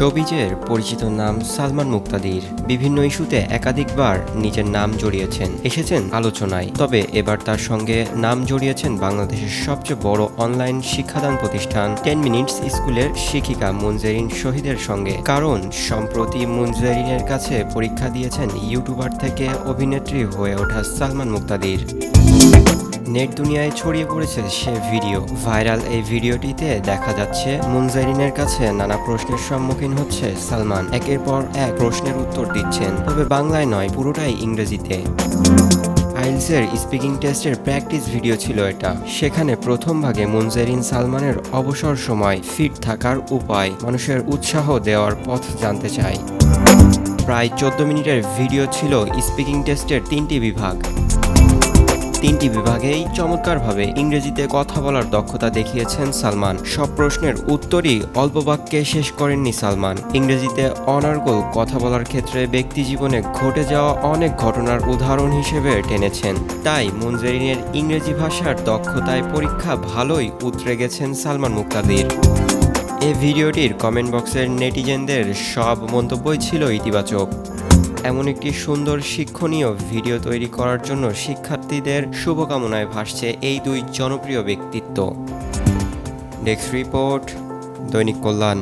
শোবিজের পরিচিত নাম সালমান মুক্তাদির। বিভিন্ন ইস্যুতে একাধিকবার নিজের নাম জড়িয়েছেন। এসেছেন আলোচনায়। তবে এবার তার সঙ্গে নাম জড়িয়েছেন বাংলাদেশের সবচেয়ে বড় অনলাইন শিক্ষাদান প্রতিষ্ঠান টেন মিনিটস স্কুলের শিক্ষিকা মুনজেরিন শহীদের সঙ্গে। কারণ, সম্প্রতি মুনজেরিনের কাছে পরীক্ষা দিয়েছেন ইউটিউবার থেকে অভিনেত্রী হয়ে ওঠা সালমান মুক্তাদির। নেট দুনিয়ায় ছড়িয়ে পড়েছে সে ভিডিও। ভাইরাল এই ভিডিওটিতে দেখা যাচ্ছে, মুনজারিনের কাছে নানা প্রশ্নের সম্মুখীন হচ্ছে সালমান। একের পর এক প্রশ্নের উত্তর দিচ্ছেন। তবে বাংলায় নয়, পুরোটাই ইংরেজিতে। আইলসের স্পিকিং টেস্টের প্র্যাকটিস ভিডিও ছিল এটা। সেখানে প্রথম ভাগে মুনজেরিন সালমানের অবসর সময় ফিট থাকার উপায়, মানুষের উৎসাহ দেওয়ার পথ জানতে চায়। প্রায় চোদ্দ মিনিটের ভিডিও ছিল স্পিকিং টেস্টের তিনটি বিভাগ। তিনটি বিভাগেই চমৎকারভাবে ইংরেজিতে কথা বলার দক্ষতা দেখিয়েছেন সালমান। সব প্রশ্নের উত্তরই অল্প বাক্যে শেষ করেননি সালমান। ইংরেজিতে অনার্গল কথা বলার ক্ষেত্রে ব্যক্তি জীবনে ঘটে যাওয়া অনেক ঘটনার উদাহরণ হিসেবে টেনেছেন। তাই মুনজেরিনের ইংরেজি ভাষার দক্ষতায় পরীক্ষা ভালোই উতরে গেছেন সালমান মুক্তাদির। এ ভিডিওটির কমেন্ট বক্সের নেটিজেনদের সব মন্তব্যই ছিল ইতিবাচক। এমন একটি সুন্দর শিক্ষণীয় ভিডিও তৈরি করার জন্য শিক্ষার্থীদের শুভকামনায় ভাসছে এই দুই জনপ্রিয় ব্যক্তিত্ব। ডেস্ক রিপোর্ট দৈনিক কল্যাণ।